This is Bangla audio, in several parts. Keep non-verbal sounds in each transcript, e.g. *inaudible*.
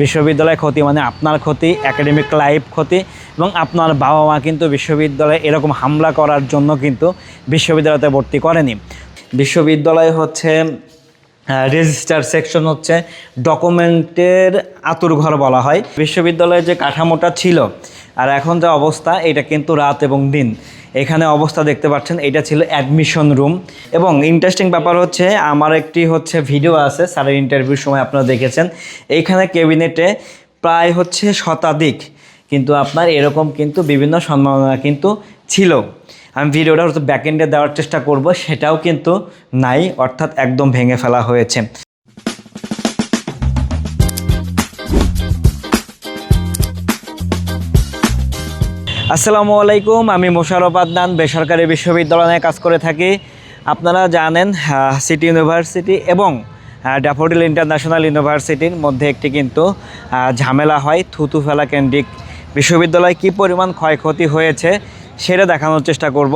বিশ্ববিদ্যালয় ক্ষতি মানে আপনার ক্ষতি একাডেমিক লাইফ ক্ষতি এবং আপনার বাবা মা কিন্তু বিশ্ববিদ্যালয়ে এরকম হামলা করার জন্য কিন্তু বিশ্ববিদ্যালয়তে ভর্তি করেনি। বিশ্ববিদ্যালয় হচ্ছে রেজিস্টার সেকশন হচ্ছে ডকুমেন্টের আতুর ঘর বলা হয়। বিশ্ববিদ্যালয়ের যে কাঠামোটা ছিল আর এখন যে অবস্থা, এটা কিন্তু রাত এবং দিন। এখানে অবস্থা দেখতে পাচ্ছেন, এটা ছিল অ্যাডমিশন রুম এবং ইন্টারেস্টিং ব্যাপার হচ্ছে, আমার একটি হচ্ছে ভিডিও আছে, স্যারের ইন্টারভিউর সময় আপনারা দেখেছেন। এইখানে ক্যাবিনেটে প্রায় হচ্ছে শতাধিক কিন্তু আপনার এরকম কিন্তু বিভিন্ন সম্মাননা কিন্তু ছিল। আমি ভিডিওটা হয়তো ব্যাকএন্ডে দেওয়ার চেষ্টা করব, সেটাও কিন্তু নাই, অর্থাৎ একদম ভেঙে ফেলা হয়েছে। আসসালামু আলাইকুম, আমি মোশারফ আদনান, বেসরকারি বিশ্ববিদ্যালয়ে কাজ করে থাকি। আপনারা জানেন সিটি ইউনিভার্সিটি এবং ড্যাফোডিল ইন্টারন্যাশনাল ইউনিভার্সিটির মধ্যে একটি কিন্তু ঝামেলা হয়, থুতু ফেলা কেন্দ্রিক বিশ্ববিদ্যালয়ে কী পরিমাণ ক্ষয়ক্ষতি হয়েছে সেটা দেখানোর চেষ্টা করব।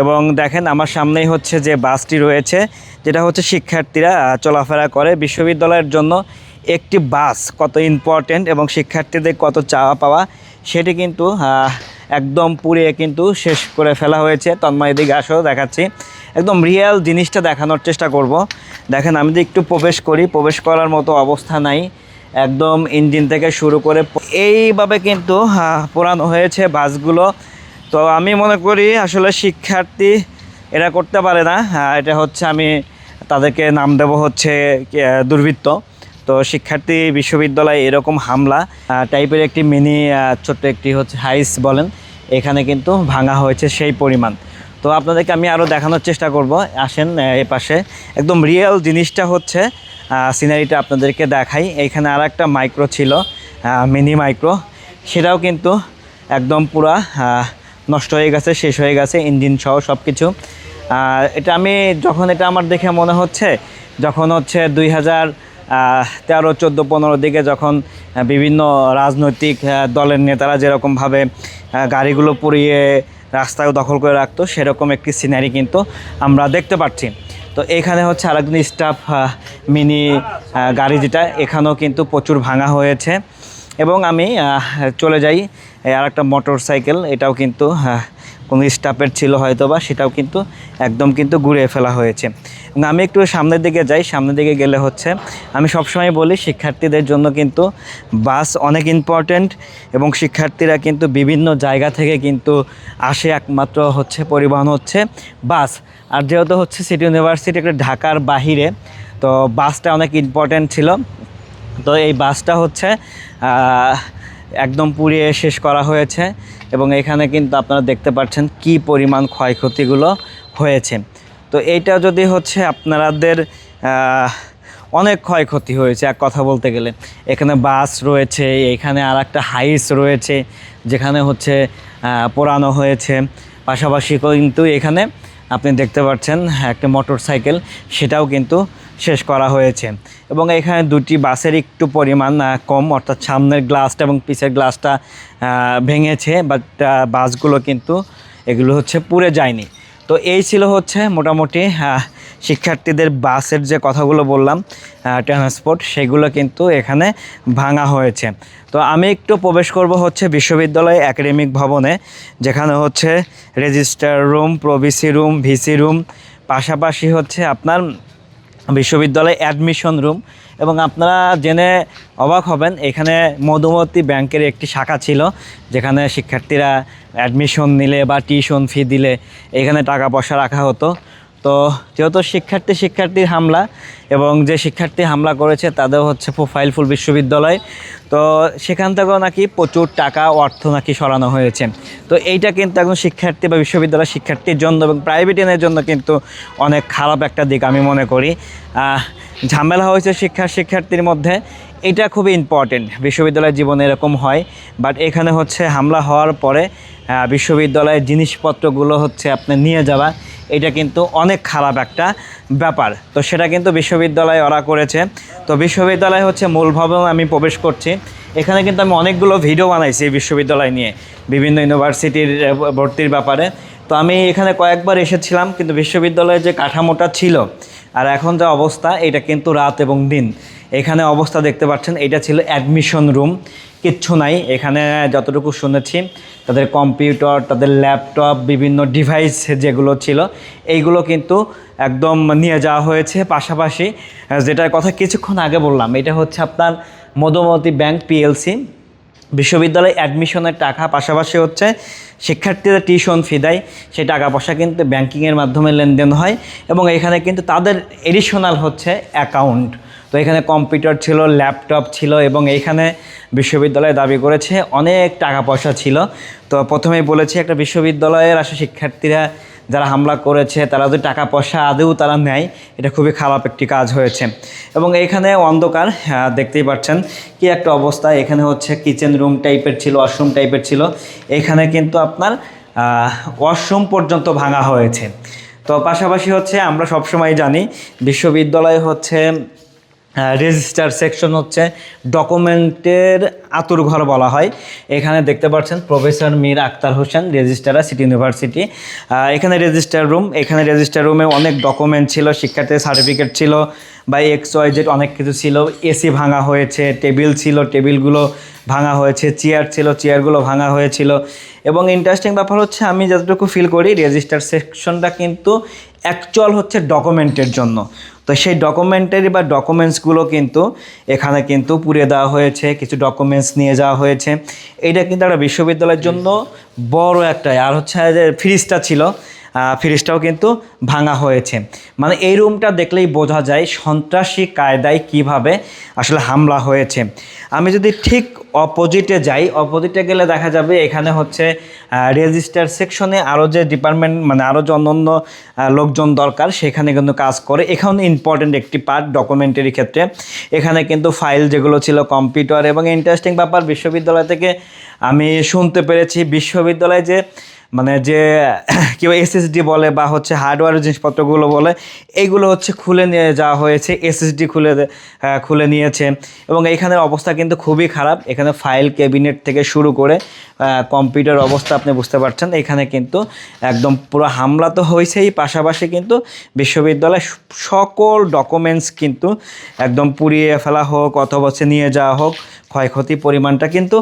এবং দেখেন, আমার সামনেই হচ্ছে যে বাসটি রয়েছে, যেটা হচ্ছে শিক্ষার্থীরা চলাফেরা করে। বিশ্ববিদ্যালয়ের জন্য একটি বাস কত ইম্পর্ট্যান্ট এবং শিক্ষার্থীদের কত চাওয়া পাওয়া, সেটি কিন্তু একদম পুড়িয়ে কিন্তু শেষ করে ফেলা হয়েছে। তন্ময় দিকে আসেও দেখাচ্ছি। একদম রিয়েল জিনিসটা দেখানোর চেষ্টা করব। দেখেন আমি যদি একটু প্রবেশ করি প্রবেশ করার মতো অবস্থা নাই। একদম ইঞ্জিন থেকে শুরু করে এইভাবে কিন্তু পোড়ানো হয়েছে বাসগুলো। তো আমি মনে করি আসলে শিক্ষার্থী এরা করতে পারে না। আহ, এটা হচ্ছে আমি তাদেরকে নাম দেব হচ্ছে দুর্বৃত্ত। তো শিক্ষার্থী বিশ্ববিদ্যালয়ে এরকম হামলা টাইপের একটি মিনি ছোট্ট একটি হচ্ছে হাইস বলেন, এখানে কিন্তু ভাঙা হয়েছে সেই পরিমাণ। তো আপনাদেরকে আমি আরও দেখানোর চেষ্টা করব। আসেন এ পাশে। একদম রিয়েল জিনিসটা হচ্ছে সিনারিটা আপনাদেরকে দেখাই। এখানে আর একটা মাইক্রো ছিল মিনি মাইক্রো সেটাও কিন্তু একদম পুরা নষ্ট হয়ে গেছে, শেষ হয়ে গেছে ইঞ্জিন সহ সব কিছু এটা আমি যখন এটা আমার দেখে মনে হচ্ছে, যখন হচ্ছে দুই হাজার তেরো, চোদ্দ, পনেরো দিকে যখন বিভিন্ন রাজনৈতিক দলের নেতারা যেরকমভাবে গাড়িগুলো পুড়িয়ে রাস্তায় দখল করে রাখতো, সেরকম একটি সিনারি কিন্তু আমরা দেখতে পাচ্ছি। তো এখানে হচ্ছে আরেকজন স্টাফ মিনি গাড়ি যেটা, এখানেও কিন্তু প্রচুর ভাঙা হয়েছে। এবং আমি চলে যাই আর একটা মোটর সাইকেল এটাও কিন্তু কোনো স্টাফের ছিল হয়তো বা সেটাও কিন্তু একদম কিন্তু ঘুরিয়ে ফেলা হয়েছে। আমি একটু সামনের দিকে যাই। সামনের দিকে গেলে হচ্ছে, আমি সবসময় বলি শিক্ষার্থীদের জন্য কিন্তু বাস অনেক ইম্পর্ট্যান্ট এবং শিক্ষার্থীরা কিন্তু বিভিন্ন জায়গা থেকে কিন্তু আসে একমাত্র হচ্ছে পরিবহন হচ্ছে বাস। আর যেহেতু হচ্ছে সিটি ইউনিভার্সিটি একটা ঢাকার বাহিরে, তো বাসটা অনেক ইম্পর্ট্যান্ট ছিল। তো এই বাসটা হচ্ছে একদম পুড়িয়ে শেষ করা হয়েছে এবং এখানে কিন্তু আপনারা দেখতে পাচ্ছেন কি পরিমাণ ক্ষয়ক্ষতিগুলো হয়েছে। তো এইটা যদি হচ্ছে আপনাদের অনেক ক্ষয়ক্ষতি হয়েছে, এক কথা বলতে গেলে। এখানে বাস রয়েছে, এখানে আর একটা হাইস রয়েছে, যেখানে হচ্ছে পোড়ানো হয়েছে। পাশাপাশি কিন্তু এখানে আপনি দেখতে পাচ্ছেন একটা মোটর সাইকেল সেটাও কিন্তু শেষ করা হয়েছে। এবং এখানে দুটি বাসের একটু পরিমাণ কম, অর্থাৎ সামনের গ্লাসটা এবং পিছের গ্লাসটা ভেঙেছে বাট বাসগুলো কিন্তু এগুলো হচ্ছে পুড়ে যায়নি। তো এই ছিল হচ্ছে মোটামুটি শিক্ষার্থীদের বাসের যে কথাগুলো বললাম ট্রান্সপোর্ট সেগুলো কিন্তু এখানে ভাঙা হয়েছে। তো আমি একটু প্রবেশ করব হচ্ছে বিশ্ববিদ্যালয় একাডেমিক ভবনে, যেখানে হচ্ছে register room pro VC room VC room পাশাপাশি হচ্ছে আপনার বিশ্ববিদ্যালয় অ্যাডমিশন রুম এবং আপনারা জেনে অবাক হবেন, এখানে মধুমতি ব্যাংকের একটি শাখা ছিল, যেখানে শিক্ষার্থীরা অ্যাডমিশন নিলে বা টিউশন ফি দিলে এখানে টাকা পয়সা রাখা হতো। তো যেহেতু শিক্ষার্থী শিক্ষার্থীর হামলা এবং যে শিক্ষার্থী হামলা করেছে তাদের হচ্ছে প্রোফাইল ফুল বিশ্ববিদ্যালয়, তো সেখান থেকেও নাকি প্রচুর টাকা অর্থ নাকি সরানো হয়েছে। তো এইটা কিন্তু একজন শিক্ষার্থী বা বিশ্ববিদ্যালয় শিক্ষার্থীর জন্য এবং প্রাইভেট জন্য কিন্তু অনেক খারাপ একটা দিক আমি মনে করি। ঝামেলা হয়েছে শিক্ষা শিক্ষার্থীর মধ্যে, এটা খুবই ইম্পর্টেন্ট বিশ্ববিদ্যালয় জীবনে এরকম হয় বাট এখানে হচ্ছে হামলা হওয়ার পরে বিশ্ববিদ্যালয়ের জিনিসপত্রগুলো হচ্ছে আপনি নিয়ে যাওয়া এটা কিন্তু অনেক খারাপ একটা ব্যাপার। তো সেটা কিন্তু বিশ্ববিদ্যালয় ওরা করেছে। তো বিশ্ববিদ্যালয় হচ্ছে মূল ভবন, আমি প্রবেশ করছি। এখানে কিন্তু আমি অনেকগুলো ভিডিও বানাইছি এই বিশ্ববিদ্যালয় নিয়ে, বিভিন্ন ইউনিভার্সিটির ভর্তির ব্যাপারে। তো আমি এখানে কয়েকবার এসেছিলাম, কিন্তু বিশ্ববিদ্যালয়ের যে কাঠামোটা ছিল আর এখন যা অবস্থা, এটা কিন্তু রাত এবং দিন। এখানে অবস্থা দেখতে পাচ্ছেন, এটা ছিল অ্যাডমিশন রুম কিচ্ছু নাই। এখানে যতটুকু শুনেছি, তাদের কম্পিউটার তাদের ল্যাপটপ বিভিন্ন ডিভাইস যেগুলো ছিল, এইগুলো কিন্তু একদম নিয়ে যাওয়া হয়েছে পাশাপাশি। যেটার কথা কিছুক্ষণ আগে বললাম, এটা হচ্ছে আপনার মধুমতি ব্যাংক পিএলসি বিশ্ববিদ্যালয়ে অ্যাডমিশনের টাকা পাশাপাশি হচ্ছে শিক্ষার্থীরা টিউশন ফি দেয়। সেই টাকা পয়সা কিন্তু ব্যাংকিংয়ের মাধ্যমে লেনদেন হয় এবং এখানে কিন্তু তাদের এডিশনাল হচ্ছে অ্যাকাউন্ট তো এখানে কম্পিউটার ছিল ল্যাপটপ ছিল এবং এইখানে বিশ্ববিদ্যালয় দাবি করেছে অনেক টাকা পয়সা ছিল। তো প্রথমেই বলেছি একটা বিশ্ববিদ্যালয়ের আসলে শিক্ষার্থীরা যারা হামলা করেছে, তারা যদি টাকা পয়সা আদেও তারা নেয়, এটা খুবই খারাপ একটি কাজ হয়েছে। এবং এখানে অন্ধকার দেখতেই পাচ্ছেন কি একটা অবস্থা। এখানে হচ্ছে কিচেন রুম টাইপের ছিল ওয়াশরুম টাইপের ছিল। এখানে কিন্তু আপনার ওয়াশরুম পর্যন্ত ভাঙা হয়েছে। তো পাশাপাশি হচ্ছে আমরা সবসময় জানি, বিশ্ববিদ্যালয় হচ্ছে রেজিস্টার সেকশন হচ্ছে ডকুমেন্টের আতুর ঘর বলা হয়। এখানে দেখতে পাচ্ছেন professor Mir Akhtar Hossain registrar City University এখানে রেজিস্টার রুম এখানে রেজিস্টার রুমে অনেক ডকুমেন্ট ছিল, শিক্ষার্থীর সার্টিফিকেট ছিল বা এক্স ওয়াই জেড অনেক কিছু ছিল। এসি ভাঙা হয়েছে টেবিল ছিল টেবিলগুলো ভাঙা হয়েছে চেয়ার ছিল চেয়ারগুলো ভাঙা হয়েছিল। এবং ইন্টারেস্টিং ব্যাপার হচ্ছে আমি যতটুকু ফিল করি রেজিস্টার সেকশনটা কিন্তু অ্যাকচুয়াল হচ্ছে ডকুমেন্টের জন্য। তো সেই ডকুমেন্টের বা ডকুমেন্টসগুলো কিন্তু এখানে কিন্তু পুড়িয়ে দেওয়া হয়েছে কিছু ডকুমেন্টস নিয়ে যাওয়া হয়েছে। এটা কিন্তু একটা বিশ্ববিদ্যালয়ের জন্য বড় একটা আর হচ্ছে যে ফ্রিজটা ছিল। ফ্রিজটাও কিন্তু ভাঙা হয়েছে। মানে এই রুমটা দেখলেই বোঝা যায় সন্ত্রাসী কায়দায় কীভাবে আসলে হামলা হয়েছে। আমি যদি ঠিক অপোজিটে যাই অপোজিটে গেলে দেখা যাবে এখানে হচ্ছে রেজিস্টার সেকশনে আরও যে ডিপার্টমেন্ট মানে আরও যে অন্যান্য লোকজন দরকার, সেখানে কিন্তু কাজ করে। এখানে ইম্পর্টেন্ট একটি পার্ট ডকুমেন্টারি ক্ষেত্রে। এখানে কিন্তু ফাইল যেগুলো ছিল কম্পিউটার এবং ইন্টারেস্টিং ব্যাপার, বিশ্ববিদ্যালয় থেকে আমি শুনতে পেরেছি। বিশ্ববিদ্যালয়ে যে মানে যে, *coughs* কেউ এসএসডি বলে বা হচ্ছে হার্ডওয়্যার জিনিসপত্রগুলো বলে এইগুলো হচ্ছে খুলে নিয়ে যাওয়া হয়েছে এসএসডি খুলে খুলে নিয়েছে। এবং এইখানের অবস্থা কিন্তু খুবই খারাপ। এখানে ফাইল ক্যাবিনেট থেকে শুরু করে কম্পিউটার অবস্থা আপনি বুঝতে পারছেন। এখানে কিন্তু একদম পুরো হামলা তো হয়েছেই। পাশাপাশি কিন্তু বিশ্ববিদ্যালয়ের সকল ডকুমেন্টস কিন্তু একদম পুড়িয়ে ফেলা হোক অথবা নিয়ে যাওয়া হোক, ক্ষয়ক্ষতি পরিমাণটা কিন্তু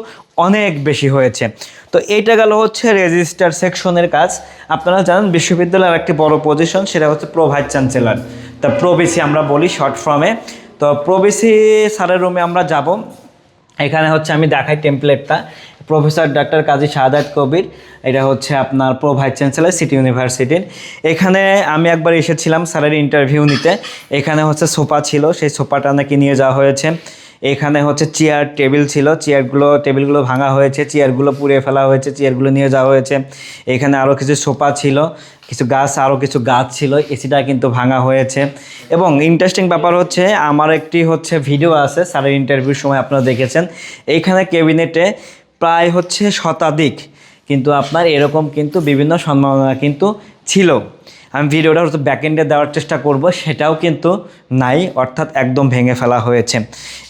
অনেক বেশি হয়েছে। তো এইটা গেল হচ্ছে রেজিস্টার সেকশনের কাজ। আপনারা জানেন বিশ্ববিদ্যালয়ের একটি বড় পজিশন সেটা হচ্ছে প্রো ভাইস চ্যান্সেলর তা প্রবিসি আমরা বলি শর্ট ফর্মে তো প্রবিসি স্যারের রুমে আমরা যাব। এখানে হচ্ছে আমি দেখাই টেমপ্লেটটা প্রফেসর ডাক্তার কাজী শাহাদাত কবির, এটা হচ্ছে আপনার প্রো ভাইস চ্যান্সেলর সিটি ইউনিভার্সিটির এখানে আমি একবার এসেছিলাম স্যারের ইন্টারভিউ নিতে। এখানে হচ্ছে সোফা ছিল, সেই সোফাটা নাকি নিয়ে যাওয়া হয়েছে। এখানে হচ্ছে চেয়ার টেবিল ছিল। চেয়ারগুলো টেবিলগুলো ভাঙা হয়েছে। চেয়ারগুলো পুড়িয়ে ফেলা হয়েছে। চেয়ারগুলো নিয়ে যাওয়া হয়েছে। এখানে আরও কিছু সোফা ছিল। কিছু গাছ আরও কিছু গাছ ছিল। এসিটা কিন্তু ভাঙা হয়েছে। এবং ইন্টারেস্টিং ব্যাপার হচ্ছে, আমার একটি হচ্ছে ভিডিও আছে। স্যারের ইন্টারভিউর সময় আপনারা দেখেছেন। এইখানে ক্যাবিনেটে প্রায় হচ্ছে শতাধিক কিন্তু আপনার এরকম কিন্তু বিভিন্ন সম্ভাবনা কিন্তু ছিল। আমি ভিডিওটা হয়তো ব্যাকএন্ডে দেওয়ার চেষ্টা করব, সেটাও কিন্তু নাই, অর্থাৎ একদম ভেঙে ফেলা হয়েছে।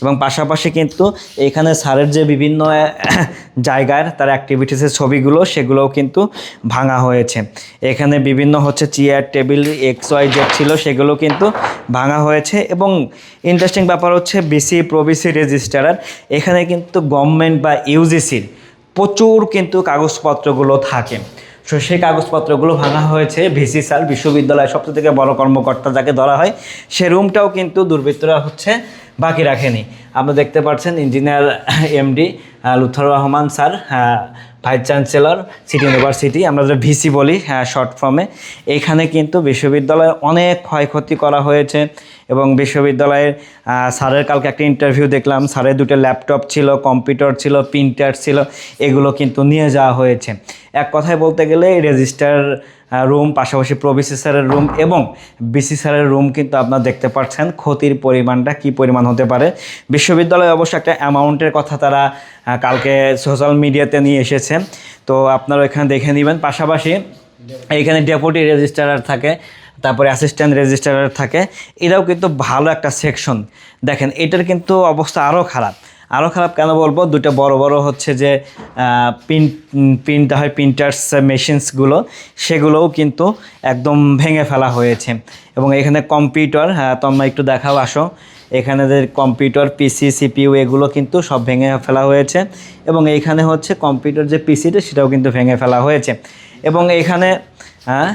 এবং পাশাপাশি কিন্তু এখানে স্যারের যে বিভিন্ন জায়গার তার অ্যাক্টিভিটিসের ছবিগুলো, সেগুলোও কিন্তু ভাঙা হয়েছে। এখানে বিভিন্ন হচ্ছে chair table X Y Z ছিল, সেগুলো কিন্তু ভাঙা হয়েছে। এবং ইন্টারেস্টিং ব্যাপার হচ্ছে বিসি প্রবিসি রেজিস্ট্রার এখানে কিন্তু গভর্নমেন্ট বা ইউজিসির প্রচুর কিন্তু কাগজপত্রগুলো থাকে। সো সেই কাগজপত্রগুলো ভাঙা হয়েছে ভিসি স্যার বিশ্ববিদ্যালয়ের সব থেকে বড় কর্মকর্তা যাকে ধরা হয়, সে রুমটাও কিন্তু দুর্বৃত্তরা হচ্ছে বাকি রাখেনি। আপনি দেখতে পাচ্ছেন engineer, MD Lutfor Rahman sir vice chancellor City University আমরা যে ভিসি বলি হ্যাঁ শর্ট ফর্মে এখানে কিন্তু বিশ্ববিদ্যালয়ে অনেক ক্ষয়ক্ষতি করা হয়েছে এবং বিশ্ববিদ্যালয়ের স্যারের কালকে একটা ইন্টারভিউ দেখলাম। স্যারের দুটো ল্যাপটপ ছিল কম্পিউটার ছিল প্রিন্টার ছিল, এগুলো কিন্তু নিয়ে যাওয়া হয়েছে। এক কথায় বলতে গেলে রেজিস্টার রুম পাশাপাশি প্রবিসি স্যারের রুম এবং বিসি স্যারের রুম কিন্তু আপনারা দেখতে পাচ্ছেন ক্ষতির পরিমাণটা কি পরিমাণ হতে পারে। বিশ্ববিদ্যালয় অবশ্য একটা অ্যামাউন্টের কথা তারা কালকে সোশ্যাল মিডিয়াতে নিয়ে এসেছে। তো আপনারা এখানে দেখে নেবেন। পাশাপাশি এখানে ডেপুটি রেজিস্ট্রার থাকে, তারপরে অ্যাসিস্ট্যান্ট রেজিস্ট্রার থাকে। এটাও কিন্তু ভালো একটা সেকশন দেখেন, এটার কিন্তু অবস্থা আরও খারাপ। আরও খারাপ কেন বলব? দুটো বড় বড় হচ্ছে যে প্রিন্ট প্রিন্ট হয় প্রিন্টার্স মেশিনসগুলো, সেগুলোও কিন্তু একদম ভেঙে ফেলা হয়েছে। এবং এখানে কম্পিউটার হ্যাঁ তোমরা একটু দেখাও, আসো। এখানে যে কম্পিউটার, পিসি, সিপিইউ, এগুলো কিন্তু সব ভেঙে ফেলা হয়েছে। এবং এইখানে হচ্ছে কম্পিউটার যে পিসিটা, সেটাও কিন্তু ভেঙে ফেলা হয়েছে। এবং এখানে হ্যাঁ?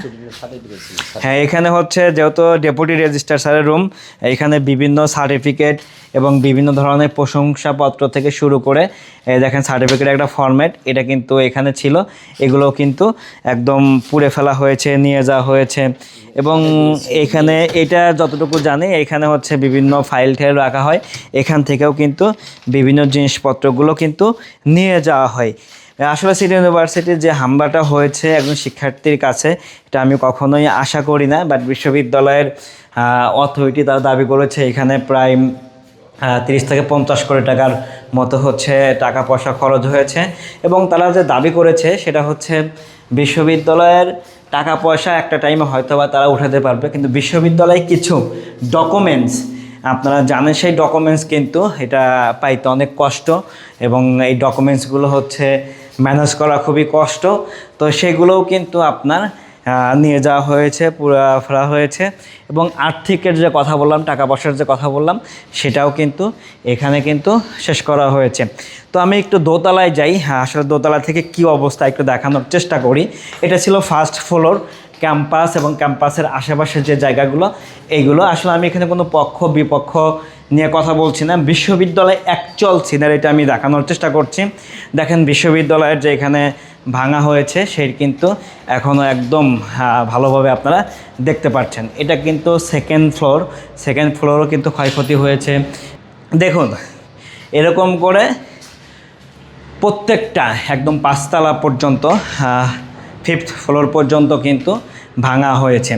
হ্যাঁ এখানে হচ্ছে যেহেতু ডেপুটি রেজিস্ট্রার স্যারের রুম এখানে বিভিন্ন সার্টিফিকেট এবং বিভিন্ন ধরনের প্রশংসাপত্র থেকে শুরু করে এই দেখেন সার্টিফিকেট একটা ফরম্যাট এটা কিন্তু এখানে ছিল। এগুলো কিন্তু একদম পুড়ে ফেলা হয়েছে নিয়ে যাওয়া হয়েছে। এবং এখানে এটা যতটুকু জানি এখানে হচ্ছে বিভিন্ন ফাইল ঠাইল রাখা হয়। এখান থেকেও কিন্তু বিভিন্ন জিনিসপত্রগুলো কিন্তু নিয়ে যাওয়া হয়। আসলে সিটি ইউনিভার্সিটির যে হামলাটা হয়েছে একজন শিক্ষার্থীর কাছে, এটা আমি কখনোই আশা করি না বাট বিশ্ববিদ্যালয়ের অথরিটি তারা দাবি করেছে এখানে প্রায় তিরিশ থেকে পঞ্চাশ কোটি টাকার মতো হচ্ছে টাকা পয়সা খরচ হয়েছে। এবং তারা যে দাবি করেছে সেটা হচ্ছে বিশ্ববিদ্যালয়ের টাকা পয়সা একটা টাইমে হয়তো বা তারা উঠাতে পারবে, কিন্তু বিশ্ববিদ্যালয়ে কিছু ডকুমেন্টস আপনারা জানেন সেই ডকুমেন্টস কিন্তু এটা পাইতে অনেক কষ্ট এবং এই ডকুমেন্টসগুলো হচ্ছে ম্যানেজ করা খুবই কষ্ট। তো সেগুলোও কিন্তু আপনার নিয়ে যাওয়া হয়েছে, পুরা ফেরা হয়েছে। এবং আর্থিকের যে কথা বললাম, টাকা পয়সার যে কথা বললাম, সেটাও কিন্তু এখানে কিন্তু শেষ করা হয়েছে। তো আমি একটু দোতলায় যাই। হ্যাঁ আসলে দোতলা থেকে কি অবস্থা একটু দেখানোর চেষ্টা করি। এটা ছিল ফার্স্ট ফ্লোর ক্যাম্পাস এবং ক্যাম্পাসের আশেপাশের যে জায়গাগুলো এইগুলো আসলে আমি এখানে কোনো পক্ষ বিপক্ষ নিয়ে কথা বলছি না। বিশ্ববিদ্যালয় অ্যাকচুয়াল সিনারিটা আমি দেখানোর চেষ্টা করছি। দেখেন বিশ্ববিদ্যালয়ের যে এখানে ভাঙা হয়েছে, সেই কিন্তু এখনও একদম ভালোভাবে আপনারা দেখতে পাচ্ছেন। এটা কিন্তু সেকেন্ড ফ্লোর সেকেন্ড ফ্লোরও কিন্তু ক্ষয়ক্ষতি হয়েছে। দেখুন, এরকম করে প্রত্যেকটা একদম পাঁচতলা পর্যন্ত ফিফথ ফ্লোর পর্যন্ত কিন্তু ভাঙা হয়েছে।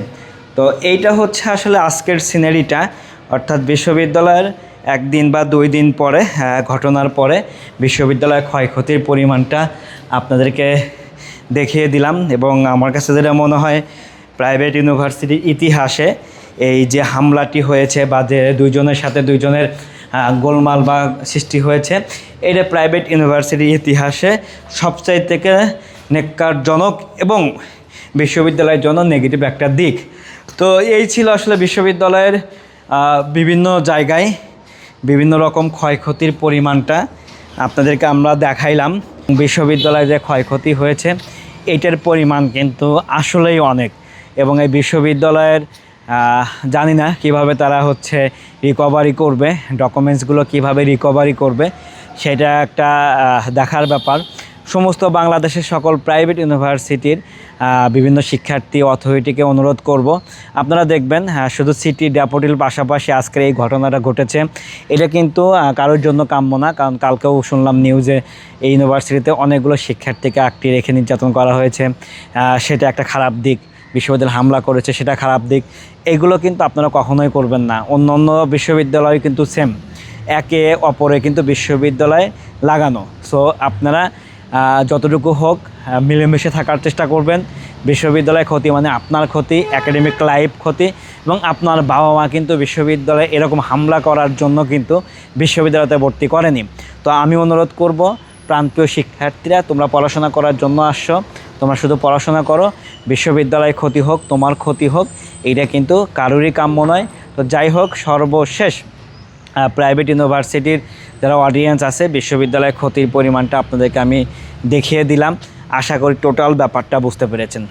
তো এইটা হচ্ছে আসলে আজকের সিনারিটা অর্থাৎ বিশ্ববিদ্যালয়ের একদিন বা দুই দিন পরে ঘটনার পরে বিশ্ববিদ্যালয়ের ক্ষয়ক্ষতির পরিমাণটা আপনাদেরকে দেখিয়ে দিলাম এবং আমার কাছে যেটা মনে হয়, প্রাইভেট ইউনিভার্সিটির ইতিহাসে এই যে হামলাটি হয়েছে বা যে দুইজনের সাথে দুইজনের গোলমাল বা সৃষ্টি হয়েছে, এটা প্রাইভেট ইউনিভার্সিটির ইতিহাসে সবচাই থেকে নেককারজনক এবং বিশ্ববিদ্যালয়ের জন্য নেগেটিভ একটা দিক। তো এই ছিল আসলে বিশ্ববিদ্যালয়ের বিভিন্ন জায়গায় বিভিন্ন রকম ক্ষয়ক্ষতির পরিমাণটা আপনাদেরকে আমরা দেখাইলাম। বিশ্ববিদ্যালয়ে যে ক্ষয়ক্ষতি হয়েছে, এটার পরিমাণ কিন্তু আসলেই অনেক এবং এই বিশ্ববিদ্যালয়ের জানি না কীভাবে তারা হচ্ছে রিকভারি করবে ডকুমেন্টসগুলো কীভাবে রিকভারি করবে, সেটা একটা দেখার ব্যাপার। সমস্ত বাংলাদেশের সকল প্রাইভেট ইউনিভার্সিটির বিভিন্ন শিক্ষার্থী অথরিটিকে অনুরোধ করব। আপনারা দেখবেন হ্যাঁ শুধু সিটি ড্যাপোটিল পাশাপাশি আজকের এই ঘটনাটা ঘটেছে। এটা কিন্তু কারোর জন্য কাম্য না, কারণ কালকেও শুনলাম নিউজে এই ইউনিভার্সিটিতে অনেকগুলো শিক্ষার্থীকে আটকে রেখে নির্যাতন করা হয়েছে। সেটা একটা খারাপ দিক, বিশ্ববিদ্যালয় হামলা করেছে, সেটা খারাপ দিক। এগুলো কিন্তু আপনারা কখনোই করবেন না। অন্য অন্য বিশ্ববিদ্যালয় কিন্তু সেম একে অপরে কিন্তু বিশ্ববিদ্যালয়ে লাগানো। সো আপনারা যতটুকু হোক মিলেমিশে থাকার চেষ্টা করবেন। বিশ্ববিদ্যালয় ক্ষতি মানে আপনার ক্ষতি একাডেমিক লাইফ ক্ষতি, এবং আপনার বাবা মা কিন্তু বিশ্ববিদ্যালয়ে এরকম হামলা করার জন্য কিন্তু বিশ্ববিদ্যালয়তে ভর্তি করেনি। তো আমি অনুরোধ করব প্রান্তীয় শিক্ষার্থীরা, তোমরা পড়াশোনা করার জন্য আসছো, তোমরা শুধু পড়াশোনা করো, বিশ্ববিদ্যালয় ক্ষতি হোক, তোমার ক্ষতি হোক, এইটা কিন্তু কারোরই কাম্য নয়। তো যাই হোক, সর্বশেষ প্রাইভেট ইউনিভার্সিটির যারা অডিয়েন্স আছে, বিশ্ববিদ্যালয়ের ক্ষতির পরিমাণটা আপনাদেরকে আমি দেখিয়ে দিলাম। আশা করি টোটাল ব্যাপারটা বুঝতে পেরেছেন।